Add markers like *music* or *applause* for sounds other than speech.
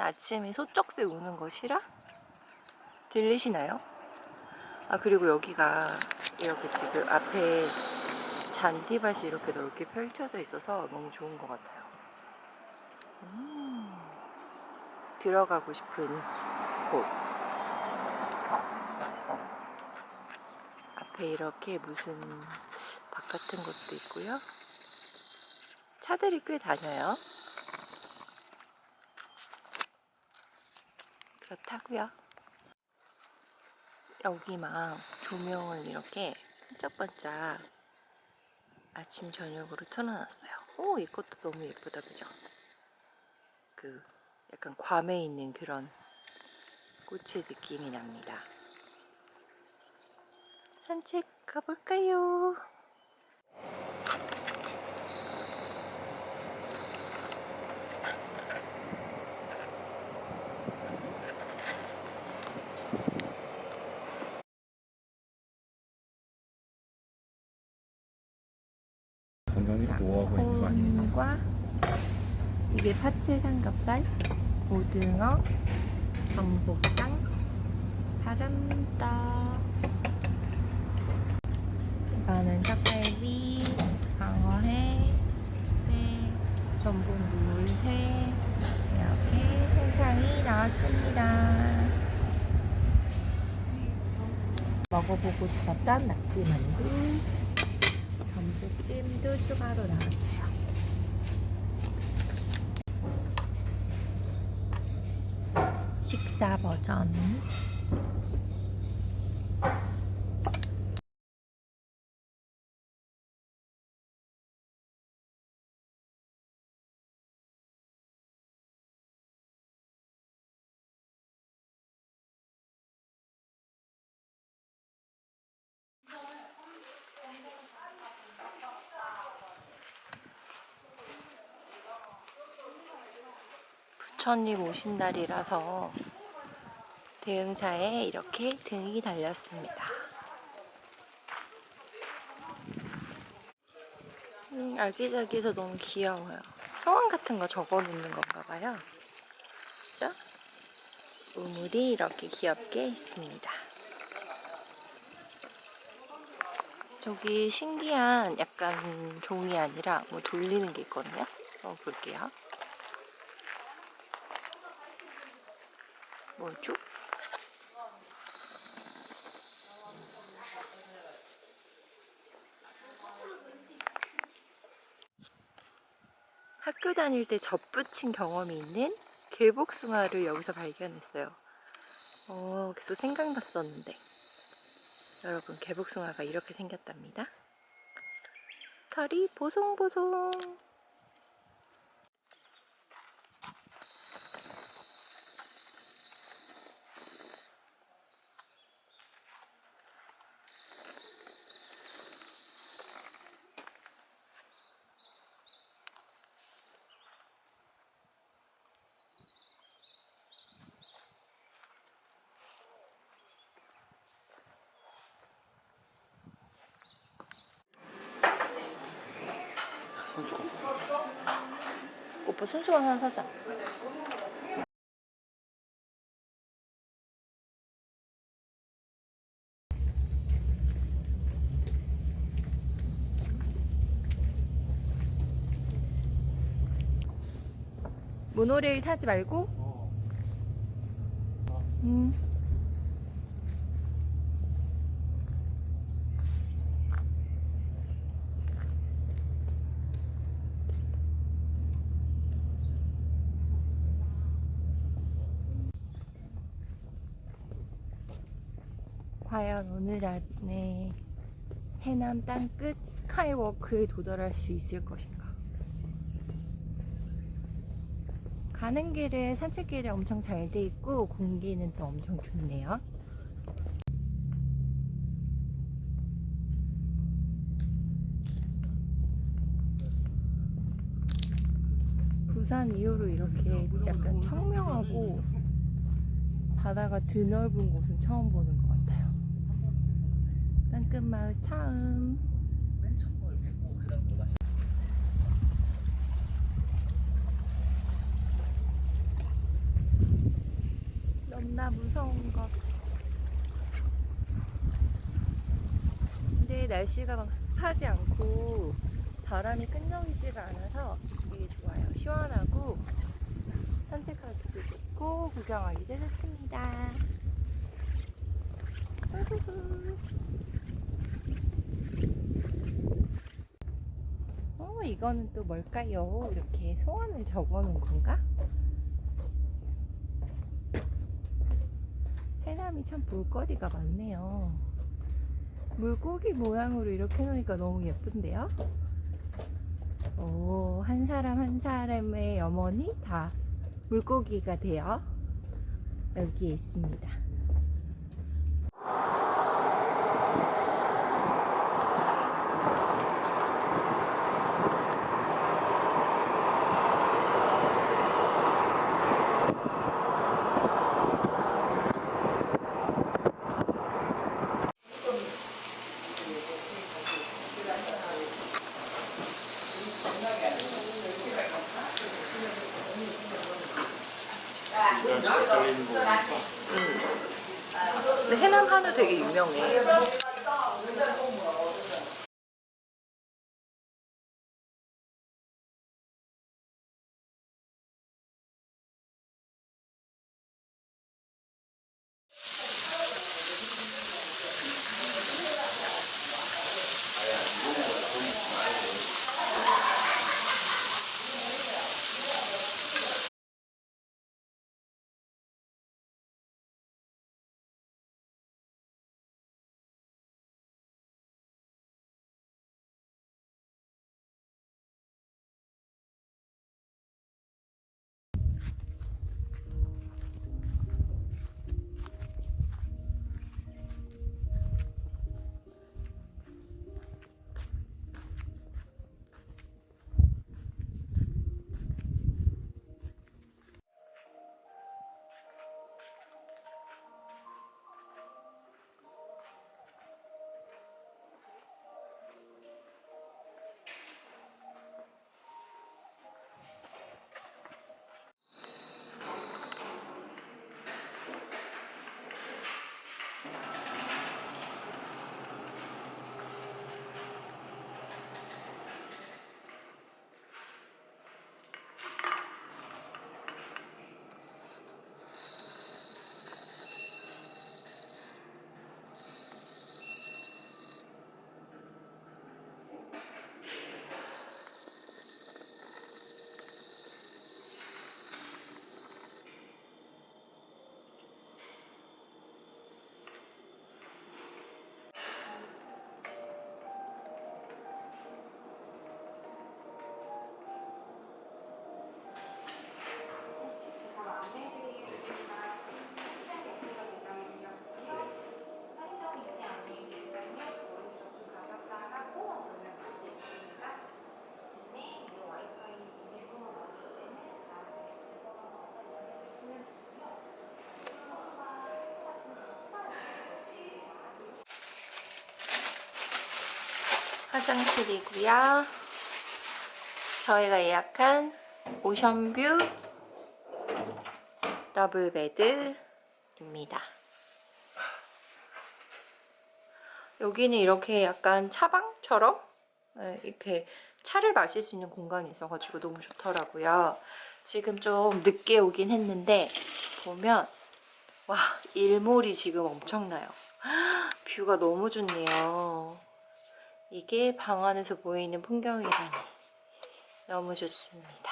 아침에 소쩍새 우는 거 싫어? 들리시나요? 아 그리고 여기가 이렇게 지금 앞에 잔디밭이 이렇게 넓게 펼쳐져 있어서 너무 좋은 것 같아요. 음, 들어가고 싶은 곳. 앞에 이렇게 무슨 밭 같은 것도 있고요. 차들이 꽤 다녀요. 그렇다고요. 여기 막 조명을 이렇게 반짝반짝 아침 저녁으로 틀어놨어요. 오 이것도 너무 예쁘다 그죠? 그 약간 괌에 있는 그런 꽃의 느낌이 납니다. 산책 가볼까요? 건강이 자, 노하고 있는 거 아니에요? 콩과 이게 파채 삼겹살, 고등어, 전복장, 바람다. 이거는 닭갈비, 방어회, 회, 전복 물회 이렇게 세상이 나왔습니다. 먹어보고 싶었던 낙지 만두, 전복 찜도 추가로 나왔어요. 식사 버전. 부처님 오신 날이라서 대흥사에 이렇게 등이 달렸습니다. 음, 아기자기해서 너무 귀여워요. 소원 같은 거 적어 놓는 건가 봐요. 그죠? 우물이 이렇게 귀엽게 있습니다. 저기 신기한 약간 종이 아니라 뭐 돌리는 게 있거든요. 한번 볼게요. 뭐죠? 학교 다닐 때 젖붙인 경험이 있는 개복숭아를 여기서 발견했어요. 어, 계속 생각났었는데. 여러분, 개복숭아가 이렇게 생겼답니다. 털이 보송보송. 오빠 손수건 하나 사자. 모노레일 타지 말고. 음. 과연 오늘 안에 해남 땅끝 스카이워크에 도달할 수 있을 것인가? 가는 길에 산책길에 엄청 잘 돼 있고 공기는 또 엄청 좋네요. 부산 이후로 이렇게 약간 청명하고 바다가 드넓은 곳은 처음 보는 것. 땅끝마을 처음. 나 무서운 거. 근데 날씨가 막 습하지 않고 바람이 끈적이지가 않아서 되게 좋아요. 시원하고 산책하기도 좋고 구경하기도 좋습니다. 후후후. 이거는 또 뭘까요? 이렇게 소원을 적어 놓은 건가? 해남이 참 볼거리가 많네요. 물고기 모양으로 이렇게 놓으니까 너무 예쁜데요? 오, 한 사람 한 사람의 염원이 다 물고기가 되어 여기에 있습니다. 근데 해남 한우 되게 유명해. 화장실이고요. 저희가 예약한 오션뷰 더블 베드입니다. 여기는 이렇게 약간 차방처럼 네, 이렇게 차를 마실 수 있는 공간이 있어가지고 너무 좋더라고요. 지금 좀 늦게 오긴 했는데 보면 와 일몰이 지금 엄청나요. *gasps* 뷰가 너무 좋네요. 이게 방 안에서 보이는 풍경이라니 너무 좋습니다.